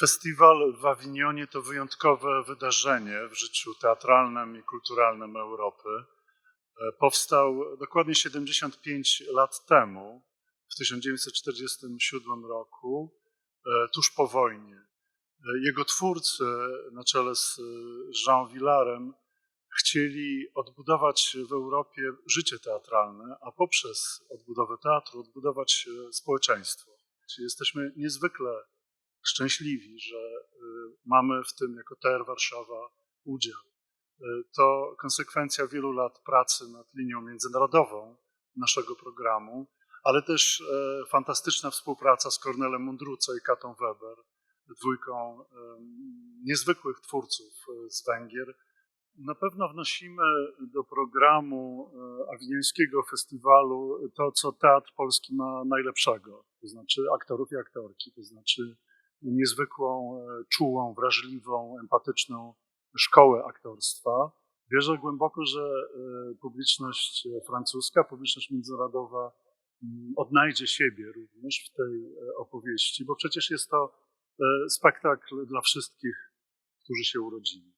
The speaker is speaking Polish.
Festiwal w Awinionie to wyjątkowe wydarzenie w życiu teatralnym i kulturalnym Europy. E, Powstał dokładnie 75 lat temu, w 1947 roku, e, tuż po wojnie. E, Jego twórcy, na czele z Jean Villarem, chcieli odbudować w Europie życie teatralne, a poprzez odbudowę teatru odbudować społeczeństwo. Czyli jesteśmy niezwykle szczęśliwi, że y, mamy w tym jako TR Warszawa udział. Y, To konsekwencja wielu lat pracy nad linią międzynarodową naszego programu, ale też e, fantastyczna współpraca z Kornelem Mundruco i Katą Weber, dwójką niezwykłych twórców z Węgier. Na pewno wnosimy do programu Awiniońskiego Festiwalu to, co Teatr Polski ma najlepszego, to znaczy aktorów i aktorki, to znaczy niezwykłą, e, czułą, wrażliwą, empatyczną szkołę aktorstwa. Wierzę głęboko, że e, publiczność francuska, publiczność międzynarodowa mm, odnajdzie siebie również w tej e, opowieści, bo przecież jest to spektakl dla wszystkich, którzy się urodzili.